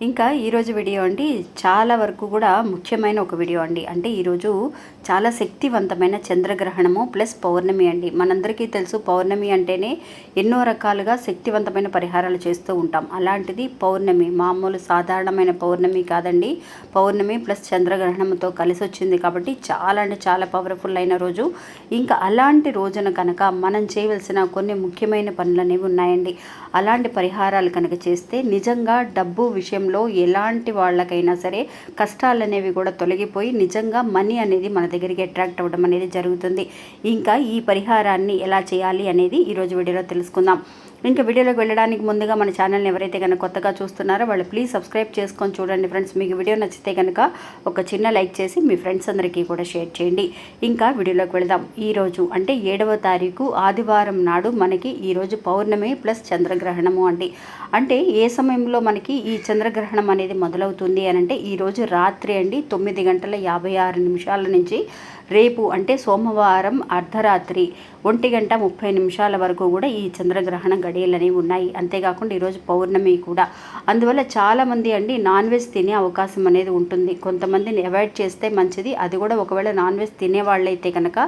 ఇంకా ఈరోజు వీడియో అండి చాలా వరకు కూడా ముఖ్యమైన ఒక వీడియో అండి. అంటే ఈరోజు చాలా శక్తివంతమైన చంద్రగ్రహణము ప్లస్ పౌర్ణమి అండి. మనందరికీ తెలుసు పౌర్ణమి అంటేనే ఎన్నో రకాలుగా శక్తివంతమైన పరిహారాలు చేస్తూ ఉంటాం. అలాంటిది పౌర్ణమి మామూలు సాధారణమైన పౌర్ణమి కాదండి. పౌర్ణమి ప్లస్ చంద్రగ్రహణంతో కలిసి వచ్చింది కాబట్టి చాలా అంటే చాలా పవర్ఫుల్ అయిన రోజు. ఇంకా అలాంటి రోజున కనుక మనం చేయవలసిన కొన్ని ముఖ్యమైన పనులు అనేవి ఉన్నాయండి. అలాంటి పరిహారాలు కనుక చేస్తే నిజంగా డబ్బు విషయం విషయంలో ఎలాంటి వాళ్ళకైనా సరే కష్టాలు అనేవి కూడా తొలగిపోయి నిజంగా మనీ అనేది మన దగ్గరికి అట్రాక్ట్ అవ్వడం అనేది జరుగుతుంది. ఇంకా ఈ పరిహారాన్ని ఎలా చేయాలి అనేది ఈరోజు వీడియోలో తెలుసుకుందాం. ఇంకా వీడియోలోకి వెళ్ళడానికి ముందుగా మన ఛానల్ని ఎవరైతే కనుక కొత్తగా చూస్తున్నారో వాళ్ళు ప్లీజ్ సబ్స్క్రైబ్ చేసుకొని చూడండి ఫ్రెండ్స్ మీకు వీడియో నచ్చితే కనుక ఒక చిన్న లైక్ చేసి మీ ఫ్రెండ్స్ అందరికీ కూడా షేర్ చేయండి. ఇంకా వీడియోలోకి వెళదాం. ఈరోజు అంటే ఏడవ తారీఖు ఆదివారం నాడు మనకి ఈరోజు పౌర్ణమి ప్లస్ చంద్రగ్రహణము అండి. అంటే ఏ సమయంలో మనకి ఈ చంద్రగ్రహణం అనేది మొదలవుతుంది అని అంటే ఈరోజు రాత్రి అండి తొమ్మిది గంటల యాభై ఆరు నిమిషాల నుంచి రేపు అంటే సోమవారం అర్ధరాత్రి ఒంటి గంట ముప్పై నిమిషాల వరకు కూడా ఈ చంద్రగ్రహణ గడియలు అనేవి ఉన్నాయి. అంతేకాకుండా ఈరోజు పౌర్ణమి కూడా. అందువల్ల చాలామంది అండి నాన్ వెజ్ తినే అవకాశం అనేది ఉంటుంది. కొంతమందిని అవాయిడ్ చేస్తే మంచిది. అది కూడా ఒకవేళ నాన్ వెజ్ తినే వాళ్ళైతే కనుక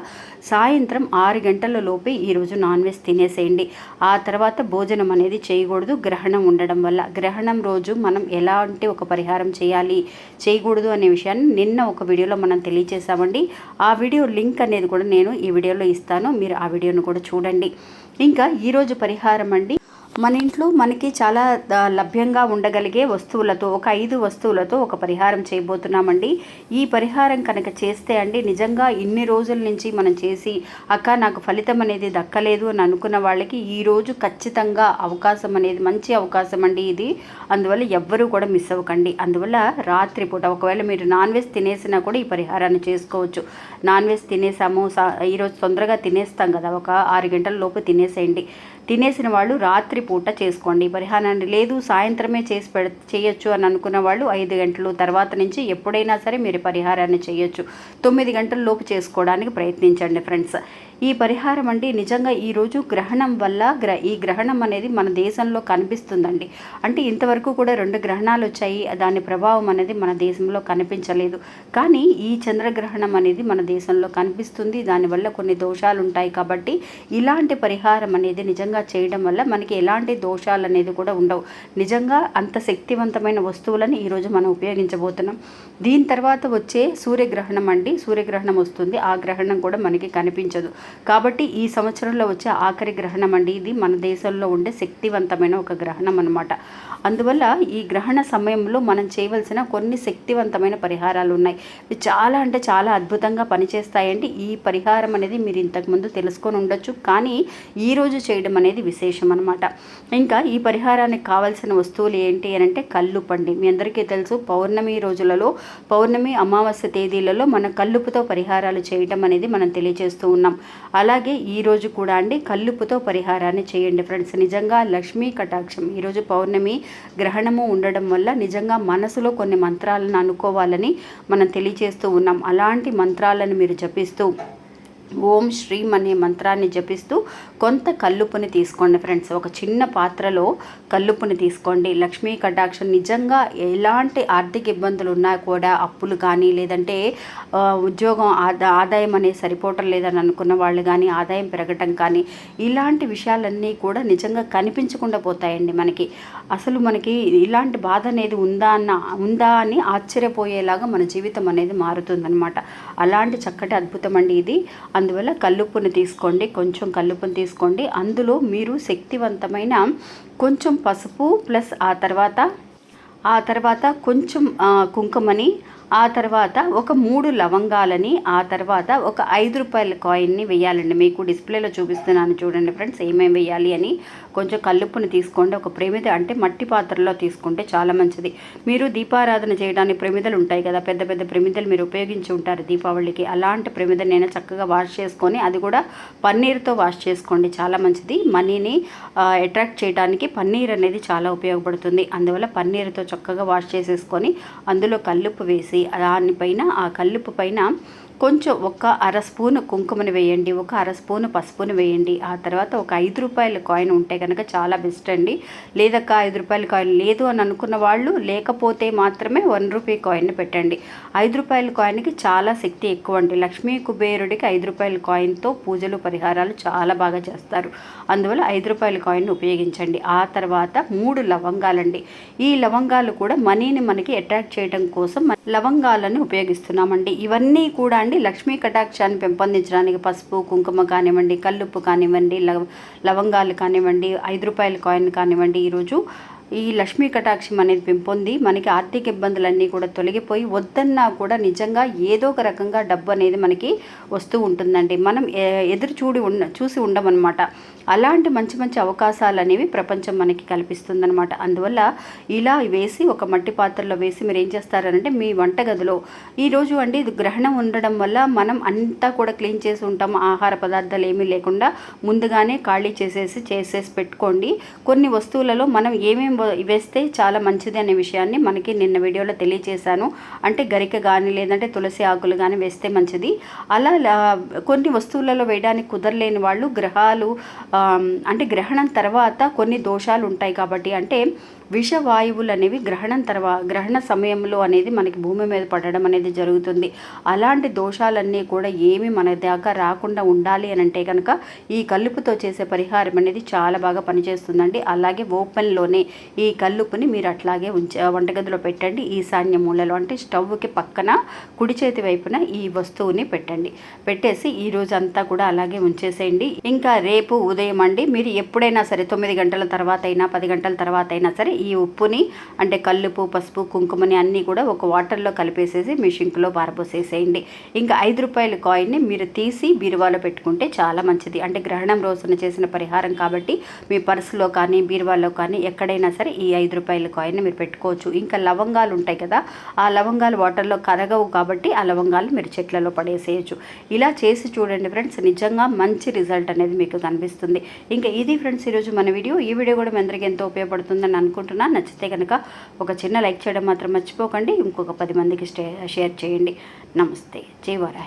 సాయంత్రం ఆరు గంటల లోపే ఈరోజు నాన్ వెజ్ తినేసేయండి. ఆ తర్వాత భోజనం అనేది చేయకూడదు. గ్రహణం ఉండడం వల్ల. గ్రహణం రోజు మనం ఎలాంటి ఒక పరిహారం చేయాలి చేయకూడదు అనే విషయాన్ని నిన్న ఒక వీడియోలో మనం తెలియజేసామండి ఆ ఆ వీడియో లింక్ అనేది కూడా నేను ఈ వీడియోలో ఇస్తాను. మీరు ఆ వీడియోను కూడా చూడండి. ఇంకా ఈరోజు పరిహారం అండి. మన ఇంట్లో మనకి చాలా లభ్యంగా ఉండగలిగే వస్తువులతో ఒక ఐదు వస్తువులతో ఒక పరిహారం చేయబోతున్నామండి. ఈ పరిహారం కనుక చేస్తే అండి నిజంగా ఇన్ని రోజుల నుంచి మనం చేసి అక్క నాకు ఫలితం అనేది దక్కలేదు అని అనుకున్న వాళ్ళకి ఈరోజు ఖచ్చితంగా అవకాశం అనేది మంచి అవకాశం అండి ఇది. అందువల్ల ఎవ్వరూ కూడా మిస్ అవ్వకండి. అందువల్ల రాత్రిపూట ఒకవేళ మీరు నాన్ వెజ్ తినేసినా కూడా ఈ పరిహారాన్ని చేసుకోవచ్చు. నాన్ వెజ్ తినేసాము సా- ఈరోజు తొందరగా తినేస్తాం కదా ఒక ఆరు గంటల లోపు తినేసేయండి. తినేసిన వాళ్ళు రాత్రి పూట చేసుకోండి. పరిహారాన్ని లేదు సాయంత్రమే చేసి పెడ చేయొచ్చు అని అనుకున్న వాళ్ళు ఐదు గంటలు తర్వాత నుంచి ఎప్పుడైనా సరే మీరు పరిహారాన్ని చేయొచ్చు. తొమ్మిది గంటల లోపు చేసుకోవడానికి ప్రయత్నించండి ఫ్రెండ్స్. ఈ పరిహారం అండి నిజంగా ఈరోజు గ్రహణం వల్ల గ్ర ఈ గ్రహణం అనేది మన దేశంలో కనిపిస్తుందండి. అంటే ఇంతవరకు కూడా రెండు గ్రహణాలు వచ్చాయి. దాని ప్రభావం అనేది మన దేశంలో కనిపించలేదు. కానీ ఈ చంద్రగ్రహణం అనేది మన దేశంలో కనిపిస్తుంది. దానివల్ల కొన్ని దోషాలు ఉంటాయి కాబట్టి ఇలాంటి పరిహారం అనేది నిజంగా చేయడం వల్ల మనకి ఎలాంటి దోషాలు అనేది కూడా ఉండవు. నిజంగా అంత శక్తివంతమైన వస్తువులను ఈరోజు మనం ఉపయోగించబోతున్నాం. దీని తర్వాత వచ్చే సూర్యగ్రహణం అండి. సూర్యగ్రహణం వస్తుంది. ఆ గ్రహణం కూడా మనకి కనిపించదు. కాబట్టి ఈ సంవత్సరంలో వచ్చే ఆఖరి గ్రహణం అండి. ఇది మన దేశంలో ఉండే శక్తివంతమైన ఒక గ్రహణం అనమాట అందువల్ల ఈ గ్రహణ సమయంలో మనం చేయవలసిన కొన్ని శక్తివంతమైన పరిహారాలు ఉన్నాయి. ఇవి చాలా అంటే చాలా అద్భుతంగా పనిచేస్తాయండి. ఈ పరిహారం అనేది మీరు ఇంతకుముందు తెలుసుకొని ఉండొచ్చు. కానీ ఈరోజు చేయడం అనేది విశేషం అనమాట ఇంకా ఈ పరిహారానికి కావాల్సిన వస్తువులు ఏంటి అని అంటే కల్లుపండి మీ అందరికీ తెలుసు పౌర్ణమి రోజులలో పౌర్ణమి అమావాస్య తేదీలలో మన కల్లుపుతో పరిహారాలు చేయడం అనేది మనం తెలియజేస్తూ ఉన్నాం. అలాగే ఈరోజు కూడా అండి కల్లుపుతో పరిహారాన్ని చేయండి ఫ్రెండ్స్. నిజంగా లక్ష్మీ కటాక్షం. ఈరోజు పౌర్ణమి గ్రహణము ఉండడం వల్ల నిజంగా మనసులో కొన్ని మంత్రాలను అనుకోవాలని మనం తెలియజేస్తూ ఉన్నాం. అలాంటి మంత్రాలను మీరు జపిస్తూ ఓం శ్రీం అనే మంత్రాన్ని జపిస్తూ కొంత కల్లుపుని తీసుకోండి ఫ్రెండ్స్. ఒక చిన్న పాత్రలో కల్లుపుని తీసుకోండి. లక్ష్మీ కటాక్షం నిజంగా ఎలాంటి ఆర్థిక ఇబ్బందులు ఉన్నా కూడా అప్పులు కానీ లేదంటే ఉద్యోగం ఆదా ఆదాయం అనేది సరిపోవటం లేదని అనుకున్న వాళ్ళు కానీ ఆదాయం పెరగటం కానీ ఇలాంటి విషయాలన్నీ కూడా నిజంగా కనిపించకుండా పోతాయండి మనకి. అసలు మనకి ఇలాంటి బాధ అనేది ఉందా అన్న ఉందా అని ఆశ్చర్యపోయేలాగా మన జీవితం అనేది మారుతుందన్నమాట. అలాంటి చక్కటి అద్భుతం అండి ఇది. అందువల్ల కల్లుప్పుని తీసుకోండి కొంచెం కల్లుప్పుని తీసుకోండి. అందులో మీరు శక్తివంతమైన కొంచెం పసుపు ప్లస్ ఆ తర్వాత ఆ తర్వాత కొంచెం కుంకుమని ఆ తర్వాత ఒక మూడు లవంగాలని ఆ తర్వాత ఒక ఐదు రూపాయల కాయిన్ని వేయాలండి. మీకు డిస్ప్లేలో చూపిస్తున్నాను చూడండి ఫ్రెండ్స్ ఏమేమి వేయాలి అని. కొంచెం కల్లుప్పుని తీసుకోండి ఒక ప్రమిద అంటే మట్టి పాత్రలో తీసుకుంటే చాలా మంచిది. మీరు దీపారాధన చేయడానికి ప్రమిదలు ఉంటాయి కదా పెద్ద పెద్ద ప్రమిదలు మీరు ఉపయోగించి ఉంటారు దీపావళికి. అలాంటి ప్రమిదనైనా చక్కగా వాష్ చేసుకొని అది కూడా పన్నీర్తో వాష్ చేసుకోండి చాలా మంచిది. మనీని అట్రాక్ట్ చేయడానికి పన్నీర్ అనేది చాలా ఉపయోగపడుతుంది. అందువల్ల పన్నీర్తో చక్కగా వాష్ చేసేసుకొని అందులో కల్లుప్పు వేసి దానిపైన ఆ కల్లుపు పైన కొంచెం ఒక అర స్పూను కుంకుమని వేయండి. ఒక అర స్పూను పసుపును వేయండి. ఆ తర్వాత ఒక ఐదు రూపాయల కాయిన్ ఉంటే కనుక చాలా బెస్ట్ అండి. లేదక్క ఐదు రూపాయల కాయిన్ లేదు అని అనుకున్న వాళ్ళు లేకపోతే మాత్రమే వన్ రూపీ కాయిన్ పెట్టండి. ఐదు రూపాయల కాయిన్కి చాలా శక్తి ఎక్కువ అండి. లక్ష్మీ కుబేరుడికి ఐదు రూపాయల కాయిన్తో పూజలు పరిహారాలు చాలా బాగా చేస్తారు. అందువల్ల ఐదు రూపాయల కాయిన్ ఉపయోగించండి. ఆ తర్వాత మూడు లవంగాలండి. ఈ లవంగాలు కూడా మనీని మనకి అట్రాక్ట్ చేయడం కోసం లవంగాలను ఉపయోగిస్తున్నామండి. ఇవన్నీ కూడా అండి లక్ష్మీ కటాక్షాన్ని పెంపొందించడానికి పసుపు కుంకుమ కానివ్వండి కల్లుప్పు కానివ్వండి లవంగాలు కానివ్వండి ఐదు రూపాయల కాయిన్ కానివ్వండి ఈరోజు ఈ లక్ష్మీ కటాక్షం అనేది పెంపొంది. మనకి ఆర్థిక ఇబ్బందులన్నీ కూడా తొలగిపోయి వద్దన్నా కూడా నిజంగా ఏదో ఒక రకంగా డబ్బు అనేది మనకి వస్తూ ఉంటుందండి. మనం ఎదురు చూడి ఉండ చూసి ఉండమన్నమాట. అలాంటి మంచి మంచి అవకాశాలు అనేవి ప్రపంచం మనకి కల్పిస్తుందనమాట అందువల్ల ఇలా వేసి ఒక మట్టి పాత్రలో వేసి మీరు ఏం చేస్తారంటే మీ వంటగదిలో ఈరోజు అండి ఇది గ్రహణం ఉండడం వల్ల మనం అంతా కూడా క్లీన్ చేసి ఉంటాం ఆహార పదార్థాలు ఏమీ లేకుండా ముందుగానే ఖాళీ చేసేసి చేసేసి పెట్టుకోండి. కొన్ని వస్తువులలో మనం ఏమేమి వేస్తే చాలా మంచిది అనే విషయాన్ని మనకి నిన్న వీడియోలో తెలియజేశాను అంటే గరిక కానీ లేదంటే తులసి ఆకులు కానీ వేస్తే మంచిది. అలా కొన్ని వస్తువులలో వేయడానికి కుదరలేని వాళ్ళు గ్రహాలు అంటే గ్రహణం తర్వాత కొన్ని దోషాలు ఉంటాయి కాబట్టి అంటే విషవాయువులు అనేవి గ్రహణం తర్వా గ్రహణ సమయంలో అనేది మనకి భూమి మీద పడడం అనేది జరుగుతుంది. అలాంటి దోషాలన్నీ కూడా ఏమి మన దాకా రాకుండా ఉండాలి అని అంటే కనుక ఈ కల్లుపుతో చేసే పరిహారం అనేది చాలా బాగా పనిచేస్తుందండి. అలాగే ఓపెన్లోనే ఈ కల్లుపుని మీరు అట్లాగే ఉంచే వంటగదిలో పెట్టండి. ఈశాన్య మూలలో అంటే స్టవ్కి పక్కన కుడి చేతి వైపున ఈ వస్తువుని పెట్టండి. పెట్టేసి ఈ రోజు అంతా కూడా అలాగే ఉంచేసేయండి. ఇంకా రేపు ఉదయం అండి. మీరు ఎప్పుడైనా సరే తొమ్మిది గంటల తర్వాత అయినా పది గంటల తర్వాత అయినా సరే ఈ ఉప్పుని అంటే కల్లుపు పసుపు కుంకుమని అన్నీ కూడా ఒక వాటర్లో కలిపేసేసి మీ షింక్లో పారబోసేసేయండి. ఇంకా ఐదు రూపాయల కాయిన్ని మీరు తీసి బీరువాలో పెట్టుకుంటే చాలా మంచిది. అంటే గ్రహణం రోజున చేసిన పరిహారం కాబట్టి మీ పర్సులో కానీ బీరువాలో కానీ ఎక్కడైనా సరే ఈ ఐదు రూపాయల కాయిన్ని మీరు పెట్టుకోవచ్చు. ఇంకా లవంగాలు ఉంటాయి కదా ఆ లవంగాలు వాటర్లో కరగవు కాబట్టి ఆ లవంగాలు మీరు చెట్లలో పడేసేయచ్చు. ఇలా చేసి చూడండి ఫ్రెండ్స్ నిజంగా మంచి రిజల్ట్ అనేది మీకు కనిపిస్తుంది. ఇంకా ఇది ఫ్రెండ్స్ ఈరోజు మన వీడియో. ఈ వీడియో కూడా మీ అందరికీ ఎంతో ఉపయోగపడుతుందని అనుకుంటున్నాను. అనుకుంటున్నా. నచ్చితే కనుక ఒక చిన్న లైక్ చేయడం మాత్రం మర్చిపోకండి. ఇంకొక పది మందికి షేర్ చేయండి. నమస్తే. జై